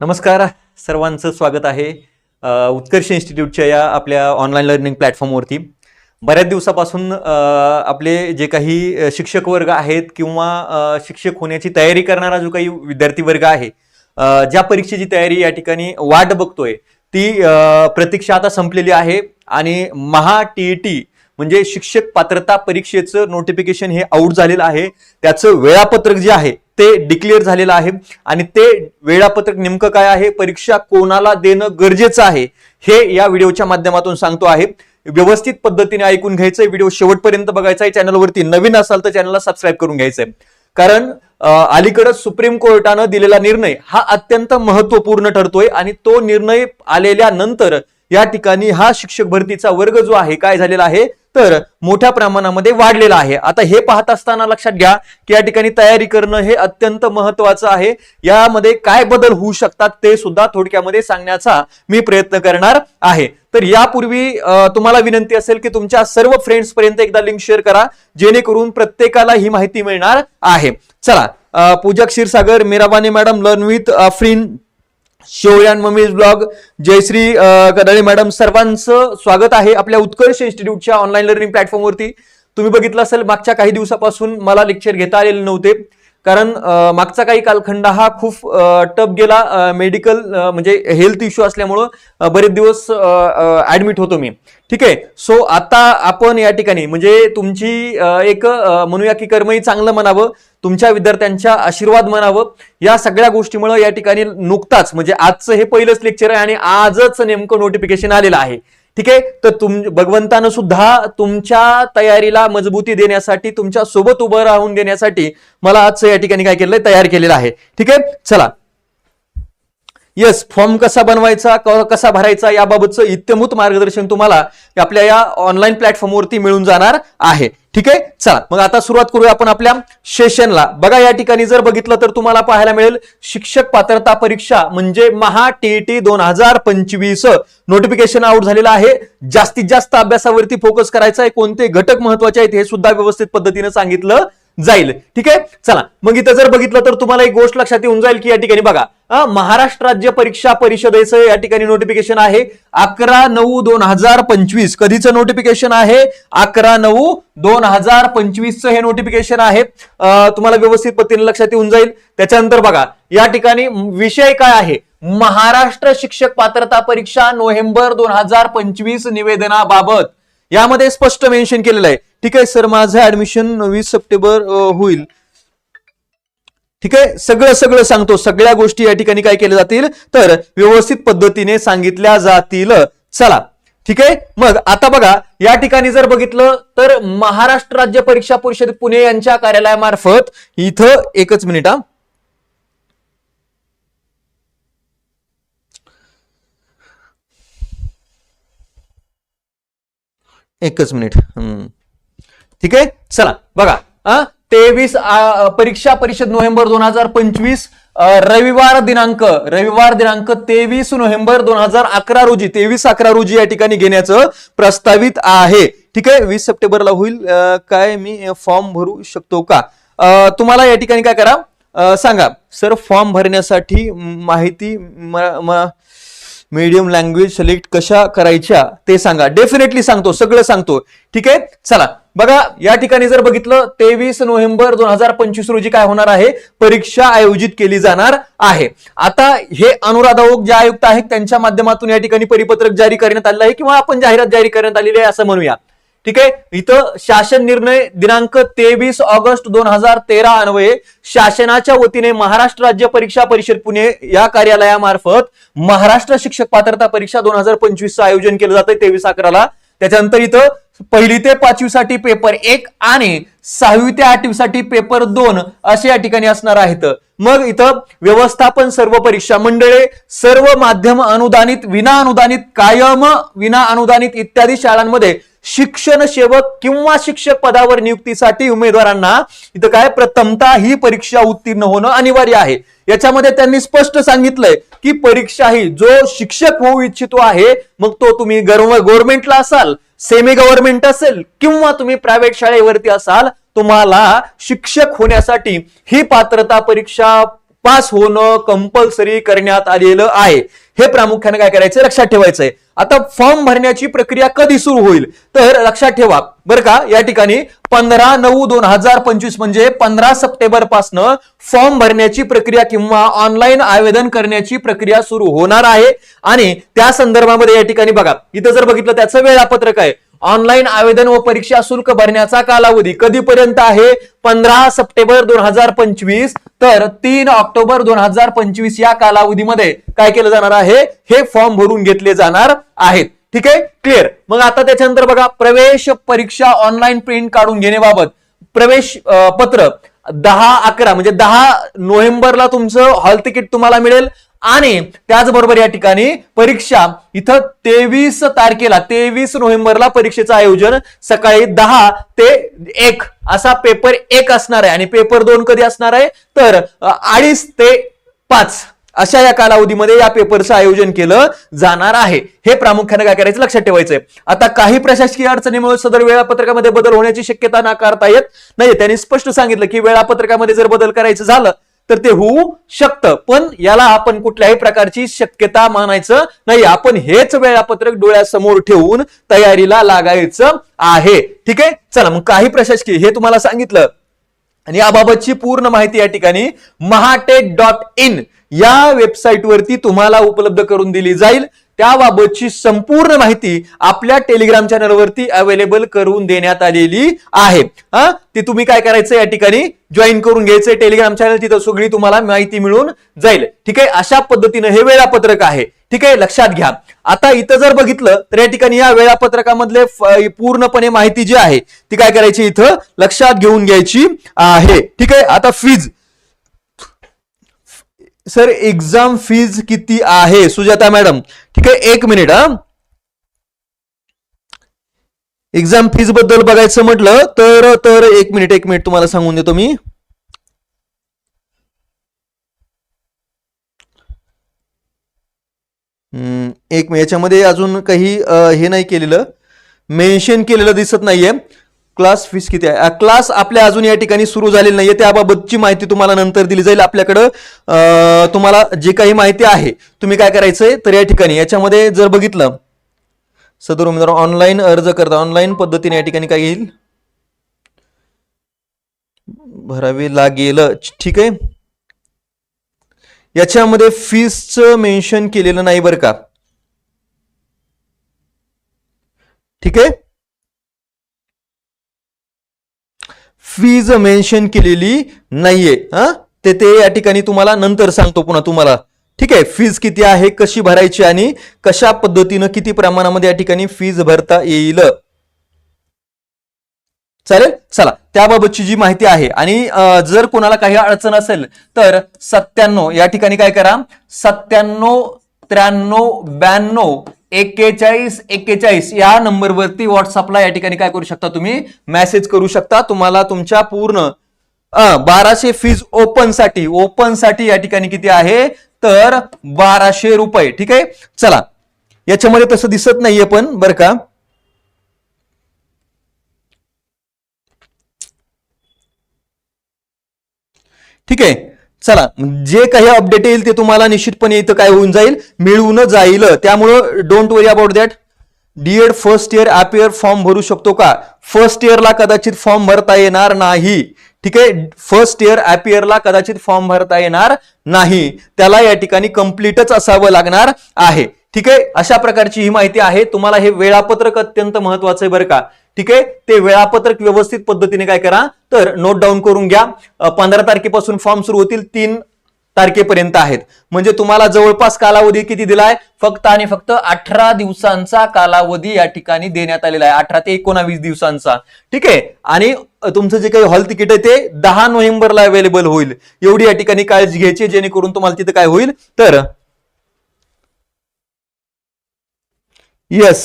नमस्कार. सर्वांचं स्वागत आहे उत्कर्ष इन्स्टिट्यूटच्या या आपल्या ऑनलाईन लर्निंग प्लॅटफॉर्मवरती बऱ्याच दिवसापासून आपले जे काही शिक्षक वर्ग आहेत किंवा शिक्षक होण्याची तयारी करणारा जो काही विद्यार्थी वर्ग आहे ज्या परीक्षेची तयारी या ठिकाणी वाट बघतोय ती प्रतीक्षा आता संपलेली आहे आणि महा टी ई टी म्हणजे शिक्षक पात्रता परीक्षेचं नोटिफिकेशन हे आउट झालेलं आहे. त्याचं वेळापत्रक जे आहे ते डिक्लेअर झालेलं आहे. आणि ते वेळापत्रक नेमकं काय आहे? परीक्षा कोणाला देणं गरजेचं आहे? हे या व्हिडिओच्या माध्यमातून सांगतो आहे. व्यवस्थित पद्धतीने ऐकून घ्यायचं व्हिडिओ शेवटपर्यंत बघायचा आहे. चॅनलवरती नवीन असाल तर चॅनलला सबस्क्राईब करून घ्यायचंय. कारण अं, अलीकडच सुप्रीम कोर्टानं दिलेला निर्णय हा अत्यंत महत्त्वपूर्ण ठरतोय आणि तो निर्णय आलेल्या नंतर या ठिकाणी हा शिक्षक भरतीचा वर्ग जो आहे काय झालेला आहे? तर मोठ्या प्रमाणामध्ये वाढलेला आहे. आता हे पाहत असताना लक्षात घ्या की या ठिकाणी तयारी करणं हे अत्यंत महत्वाचं आहे. यामध्ये काय बदल होऊ शकतात ते सुद्धा थोडक्यामध्ये सांगण्याचा मी प्रयत्न करणार आहे. तर यापूर्वी तुम्हाला विनंती असेल की तुमच्या सर्व फ्रेंड्स पर्यंत एकदा लिंक शेअर करा जेणेकरून प्रत्येकाला ही माहिती मिळणार आहे. चला पूजा क्षीरसागर मीराबानी मॅडम लर्न विथ फ्रीन शिवयान ममीज ब्लॉग. जयश्री अ, मॅडम. सर्वांचं स्वागत आहे आपल्या उत्कर्ष इन्स्टिट्यूटच्या ऑनलाईन लर्निंग प्लॅटफॉर्मवरती तुम्ही बघितलं असेल मागच्या काही दिवसापासून मला लेक्चर घेता आलेले नव्हते. कारण मागचा काही कालखंड हा खूप टप गेला. मेडिकल म्हणजे हेल्थ इश्यू असल्यामुळं बरेच दिवस ऍडमिट होतो मी. ठीक आहे? सो आता आपण या ठिकाणी म्हणजे तुमची एक म्हणूया की कर्मही चांगलं म्हणावं. तुमच्या विद्यार्थ्यांच्या आशीर्वाद म्हणावं या सगळ्या गोष्टीमुळे या ठिकाणी नुकताच म्हणजे आजचं हे पहिलंच लेक्चर आहे आणि आजच नेमकं नोटिफिकेशन आलेलं आहे. ठीक आहे? तर तुम भगवंतानं सुद्धा तुमच्या तयारीला मजबूती देण्यासाठी तुमच्यासोबत उभं राहून देण्यासाठी मला आजचं या ठिकाणी काय केलंय तयार केलेलं आहे. ठीक आहे? चला. येस फॉर्म कसा बनवायचा कसा भरायचा याबाबतचं इत्यमूत मार्गदर्शन तुम्हाला आपल्या या ऑनलाईन प्लॅटफॉर्मवरती मिळून जाणार आहे. ठीक आहे? चला मग आता सुरुवात करूया आपण आपल्या सेशनला बघा या ठिकाणी जर बघितलं तर तुम्हाला पाहायला मिळेल शिक्षक पात्रता परीक्षा म्हणजे महा टीईटी दोन हजार पंचवीस. नोटिफिकेशन आउट झालेलं आहे. जास्तीत जास्त अभ्यासावरती फोकस करायचा आहे. कोणते घटक महत्त्वाचे आहेत हे सुद्धा व्यवस्थित पद्धतीने सांगितलं जाईल. ठीक आहे? चला. मग इथं जर बघितलं तर तुम्हाला एक गोष्ट लक्षात येऊन जाईल की या ठिकाणी बघा महाराष्ट्र राज्य परीक्षा परिषदेचं या ठिकाणी नोटिफिकेशन आहे. अकरा नऊ दोन हजार पंचवीस. कधीचं नोटिफिकेशन आहे? अकरा नऊ दोन हजार पंचवीसचं हे नोटिफिकेशन आहे. तुम्हाला व्यवस्थित पद्धतीने लक्षात येऊन जाईल. त्याच्यानंतर बघा या ठिकाणी विषय काय आहे? महाराष्ट्र शिक्षक पात्रता परीक्षा नोव्हेंबर दोन हजार पंचवीस निवेदनाबाबत. यामध्ये स्पष्ट मेन्शन केलेलं आहे. ठीक आहे सर माझं ऍडमिशन वीस सप्टेंबर होईल. ठीक आहे सगळं सगळं सांगतो. सगळ्या गोष्टी या ठिकाणी काय केल्या जातील? तर व्यवस्थित पद्धतीने सांगितल्या जातील. चला. ठीक आहे मग आता बघा या ठिकाणी जर बघितलं तर महाराष्ट्र राज्य परीक्षा परिषद पुणे यांच्या कार्यालयामार्फत इथं एकच मिनिट हा. एकच मिनिट. हम्म. ठीक आहे? चला बघा. तेवीस परीक्षा परिषद नोव्हेंबर दोन हजार पंचवीस रविवार दिनांक रविवार दिनांक तेवीस नोव्हेंबर दोन हजार अकरा रोजी तेवीस अकरा रोजी या ठिकाणी घेण्याचं प्रस्तावित आहे. ठीक आहे? वीस सप्टेंबरला होईल काय मी फॉर्म भरू शकतो का? तुम्हाला या ठिकाणी काय करा? सांगा. सर फॉर्म भरण्यासाठी माहिती मीडियम लँग्वेज सिलेक्ट कशा करायच्या ते सांगा. डेफिनेटली सांगतो सगळं सांगतो. ठीक आहे? चला. बघा या ठिकाणी जर बघितलं तेवीस नोव्हेंबर दोन हजार पंचवीस रोजी काय होणार आहे? परीक्षा आयोजित केली जाणार आहे. आता हे अनुराधाओक जे आयुक्त आहेत त्यांच्या माध्यमातून या ठिकाणी परिपत्रक जारी करण्यात आलेलं आहे किंवा आपण जाहिरात जारी करण्यात आलेली आहे असं म्हणूया. ठीक आहे? इथं शासन निर्णय दिनांक तेवीस ऑगस्ट दोन हजार तेरा अन्वये शासनाच्या वतीने महाराष्ट्र राज्य परीक्षा परिषद पुणे या कार्यालयामार्फत महाराष्ट्र शिक्षक पात्रता परीक्षा दोन हजार पंचवीसचं आयोजन केलं जातं तेवीस अकराला. त्याच्यानंतर इथं पहिली ते पाचवीसाठी पेपर एक आणि सहावी ते आठवीसाठी पेपर दोन असे या ठिकाणी असणार आहेत. मग इथं व्यवस्थापन सर्व परीक्षा मंडळे सर्व माध्यम अनुदानित विना अनुदानित कायम विना अनुदानित इत्यादी शाळांमध्ये शिक्षण सेवक किंवा शिक्षक पदावर नियुक्तीसाठी उमेदवारांना इथं काय प्रथमता ही परीक्षा उत्तीर्ण होणं अनिवार्य आहे. याच्यामध्ये त्यांनी स्पष्ट सांगितलंय की परीक्षा ही जो शिक्षक होऊ इच्छितो आहे मग तो तुम्ही गव्हर्नमेंटला असाल सेमी गव्हर्नमेंट असेल किंवा तुम्ही प्रायव्हेट शाळेवरती असाल तुम्हाला शिक्षक होण्यासाठी ही पात्रता परीक्षा पास होणं कंपल्सरी करण्यात आलेलं आहे. हे प्रामुख्याने काय करायचं लक्षात ठेवायचंय. आता फॉर्म भरण्याची प्रक्रिया कधी सुरू होईल? तर लक्षात ठेवा. बरं का? या ठिकाणी पंधरा नऊ दोन हजार पंचवीस म्हणजे पंधरा सप्टेंबर पासनं फॉर्म भरण्याची प्रक्रिया किंवा ऑनलाईन आवेदन करण्याची प्रक्रिया सुरू होणार आहे. आणि त्या संदर्भामध्ये या ठिकाणी बघा. इथं जर बघितलं त्याचं वेळापत्रक आहे. ऑनलाईन आवेदन व परीक्षा शुल्क भरण्याचा कालावधी कधीपर्यंत आहे? पंधरा सप्टेंबर दोन हजार पंचवीस तर तीन ऑक्टोबर दोन हजार पंचवीस या कालावधीमध्ये काय केलं जाणार आहे? हे फॉर्म भरून घेतले जाणार आहेत. ठीक आहे? क्लिअर मग आता त्याच्यानंतर बघा प्रवेश परीक्षा ऑनलाईन प्रिंट काढून घेण्याबाबत प्रवेश पत्र दहा अकरा म्हणजे दहा नोव्हेंबरला तुमचं हॉल तिकीट तुम्हाला मिळेल. आणि त्याचबरोबर या ठिकाणी परीक्षा. इथं तेवीस तारखेला तेवीस नोव्हेंबरला परीक्षेचं आयोजन सकाळी दहा ते एक. असा पेपर एक असणार आहे आणि पेपर दोन कधी असणार आहे? तर अडीच ते पाच अशा या कालावधीमध्ये या पेपरचं आयोजन केलं जाणार आहे. हे प्रामुख्याने काय करायचं? लक्षात ठेवायचंय. आता काही प्रशासकीय अडचणीमुळे सदर वेळापत्रकामध्ये बदल होण्याची शक्यता नाकारता येत नाही त्यांनी स्पष्ट सांगितलं की वेळापत्रकामध्ये जर बदल करायचं झालं तर ते होऊ शकतं. पण याला आपण कुठल्याही प्रकारची शक्यता मानायचं नाही. आपण हेच वेळापत्रक डोळ्यासमोर ठेवून तयारीला लागायचं आहे. ठीक आहे? चला मग काही प्रशासकीय हे तुम्हाला सांगितलं. आणि याबाबतची पूर्ण माहिती या ठिकाणी महाटेक डॉट इन या वेबसाईटवरती तुम्हाला उपलब्ध करून दिली जाईल. त्याबाबतची संपूर्ण माहिती आपल्या टेलिग्राम चॅनलवरती अवेलेबल करून देण्यात आलेली आहे. हा? ते तुम्ही काय करायचं या ठिकाणी? जॉईन करून घ्यायचं. टेलिग्राम चॅनल तिथं सगळी तुम्हाला माहिती मिळून जाईल. ठीक आहे? अशा पद्धतीनं हे वेळापत्रक आहे. ठीक आहे? लक्षात घ्या. आता इथं जर बघितलं तर या ठिकाणी या वेळापत्रकामधले पूर्णपणे माहिती जी आहे ती काय करायची इथं? लक्षात घेऊन घ्यायची आहे. ठीक आहे? आता फीज सर एक्झाम फीज किती आहे? सुजाता मॅडम ठीक आहे एक मिनिट हा. एक्झाम फीजबद्दल बघायचं म्हटलं तर तर एक मिनिट एक मिनिट तुम्हाला सांगून देतो मी. एक याच्यामध्ये अजून काही हे नाही केलेलं. मेन्शन केलेलं दिसत नाहीये. क्लास फीस किती आहे? क्लास आपल्या अजून या ठिकाणी सुरू झालेली नाही त्याबाबतची माहिती तुम्हाला नंतर दिली जाईल. आपल्याकडं तुम्हाला जे काही माहिती आहे तुम्ही काय करायचंय? तर या ठिकाणी याच्यामध्ये जर बघितलं सदर उमेदवार ऑनलाईन अर्ज करता. ऑनलाईन पद्धतीने या ठिकाणी काय येईल? भरावे लागेल. ठीक आहे. याच्यामध्ये फीसचं मेन्शन केलेलं नाही बरं का? ठीक आहे. फीज मेन्शन केलेली नाहीये हा? ते ते या ठिकाणी तुम्हाला नंतर सांगतो पुन्हा तुम्हाला. ठीक आहे? फीज किती आहे कशी भरायची आणि कशा पद्धतीनं किती प्रमाणामध्ये या ठिकाणी फीज भरता येईल? चालेल? चला त्याबाबतची जी माहिती आहे आणि जर कोणाला काही अडचण असेल तर सत्त्याण्णव या ठिकाणी काय करा? सत्त्याण्णव त्र्याण्णव ब्याण्णव एक्केचाळीस एक्केचाळीस या नंबरवरती व्हॉट्सअपला या ठिकाणी काय करू शकता तुम्ही? मेसेज करू शकता. तुम्हाला तुमच्या पूर्ण बाराशे फीज ओपनसाठी ओपनसाठी या ठिकाणी किती आहे? तर बाराशे रुपये. ठीक आहे? चला. याच्यामध्ये तसं दिसत नाहीये पण बरं का? ठीक आहे? चला जे काही अपडेट येईल ते तुम्हाला निश्चितपणे इथं काय होऊन जाईल मिळून जाईल. त्यामुळं don't worry about that D Ed first year appear form भरू शकतो का? फर्स्ट इयरला कदाचित फॉर्म भरता येणार नाही. ठीक आहे? फर्स्ट इयर अपियरला कदाचित फॉर्म भरता येणार नाही. त्याला या ठिकाणी कम्प्लीटच असावं लागणार आहे. ठीक आहे? अशा प्रकारची ही माहिती आहे. तुम्हाला हे वेळापत्रक अत्यंत महत्वाचं आहे बरं का. ठीक आहे? ते वेळापत्रक व्यवस्थित पद्धतीने काय करा तर नोट डाऊन करून घ्या. पंधरा तारखेपासून फॉर्म सुरू होतील तीन तारखेपर्यंत आहेत. म्हणजे तुम्हाला जवळपास कालावधी किती दिलाय? फक्त आणि फक्त अठरा दिवसांचा कालावधी या ठिकाणी देण्यात आलेला आहे. अठरा ते एकोणावीस दिवसांचा. ठीक आहे? आणि तुमचं जे काही हॉल तिकीट आहे ते दहा नोव्हेंबरला अवेलेबल होईल. एवढी या ठिकाणी काळजी घ्यायची जेणेकरून तुम्हाला तिथं काय होईल? तर येस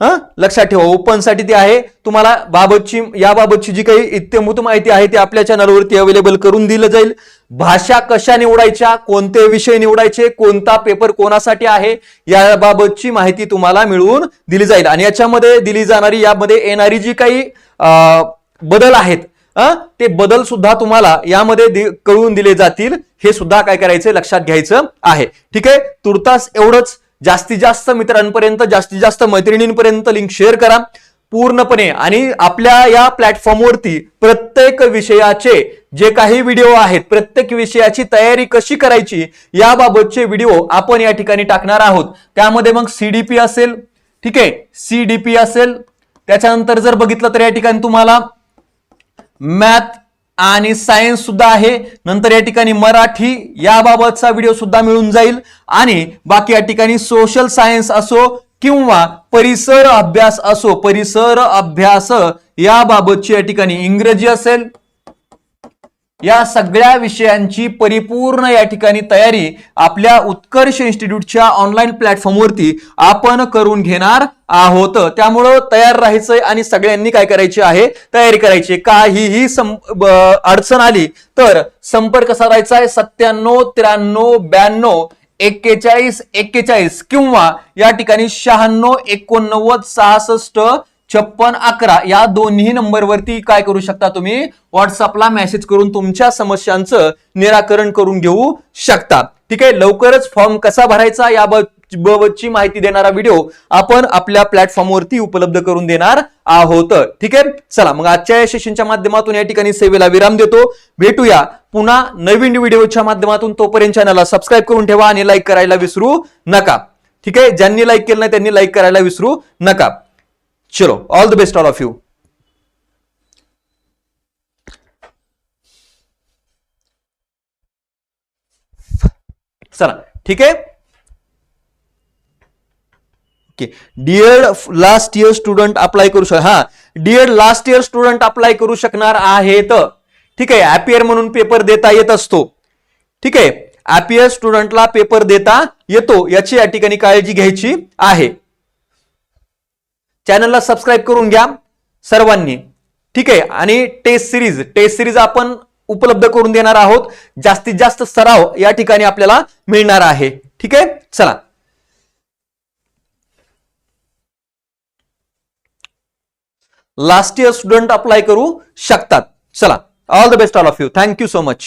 हां? लक्षात ठेवा ओपनसाठी ती आहे. तुम्हाला बाबतची याबाबतची जी काही इत्यंभूत माहिती आहे ती आपल्या चॅनलवरती अवेलेबल करून दिलं जाईल. भाषा कशा निवडायच्या कोणते विषय निवडायचे कोणता पेपर कोणासाठी आहे याबाबतची माहिती तुम्हाला मिळवून दिली जाईल. आणि याच्यामध्ये दिली जाणारी यामध्ये येणारी जी काही बदल आहेत ते बदल सुद्धा तुम्हाला यामध्ये दि- कळवून दिले जातील. हे सुद्धा काय करायचं लक्षात घ्यायचं आहे. ठीक आहे? तुर्तास एवढंच जास्तीत जास्त मित्रांपर्यंत जास्तीत जास्त मैत्रिणींपर्यंत लिंक शेअर करा. पूर्णपणे आणि आपल्या या प्लॅटफॉर्मवरती प्रत्येक विषयाचे जे काही व्हिडिओ आहेत प्रत्येक विषयाची तयारी कशी करायची याबाबतचे व्हिडिओ आपण या ठिकाणी टाकणार आहोत. त्यामध्ये मग सीडीपी असेल ठीक आहे? सीडीपी असेल. त्याच्यानंतर जर बघितलं तर या ठिकाणी तुम्हाला मॅथ आणि सायन्स सुद्धा आहे. नंतर या ठिकाणी मराठी याबाबतचा व्हिडिओ सुद्धा मिळून जाईल. आणि बाकी या ठिकाणी सोशल सायन्स असो किंवा परिसर अभ्यास असो परिसर अभ्यास याबाबतची या ठिकाणी इंग्रजी असेल या सगळ्या विषयांची परिपूर्ण या ठिकाणी तयारी आपल्या उत्कर्ष इन्स्टिट्यूटच्या ऑनलाईन प्लॅटफॉर्मवरती आपण करून घेणार आहोत. त्यामुळं तयार राहायचंय आणि सगळ्यांनी काय करायची आहे? तयारी करायची काहीही अडचण आली तर संपर्क साधायचा आहे? सत्त्याण्णव त्र्याण्णव ब्याण्णव एक्केचाळीस एक्केचाळीस किंवा या ठिकाणी शहाण्णव एकोणनव्वद सहासष्ट छप्पन अकरा या दोन्ही नंबरवरती काय करू शकता तुम्ही? व्हॉट्सअपला मेसेज करून तुमच्या समस्यांचं निराकरण करून घेऊ शकता. ठीक आहे लवकरच फॉर्म कसा भरायचा याबाबतची माहिती देणारा व्हिडिओ आपण आपल्या प्लॅटफॉर्मवरती उपलब्ध करून देणार आहोत. ठीक आहे चला मग आजच्या या सेशनच्या माध्यमातून या ठिकाणी सेवेला विराम देतो. भेटूया पुन्हा नवीन व्हिडिओच्या माध्यमातून. तोपर्यंत चॅनलला सबस्क्राईब करून ठेवा आणि लाईक करायला विसरू नका. ठीक आहे ज्यांनी लाईक केलं नाही त्यांनी लाईक करायला विसरू नका. चलो all the best all of you चला ठीक आहे okay last year student apply करू शक हा. D Ed last year student apply करू शकणार आहेत. ठीक आहे अपियर म्हणून पेपर देता येत असतो. ठीक आहे अपियर स्टुडंटला पेपर देता येतो. याची या ठिकाणी काळजी घ्यायची आहे. चॅनलला सबस्क्राईब करून घ्या सर्वांनी. ठीक आहे? आणि टेस्ट सिरीज टेस्ट सिरीज आपण उपलब्ध करून देणार आहोत. जास्तीत जास्त सराव या ठिकाणी आपल्याला मिळणार आहे. ठीक आहे? चला. लास्ट इयर स्टुडंट अप्लाय करू शकतात. चला. All the best all of you thank you so much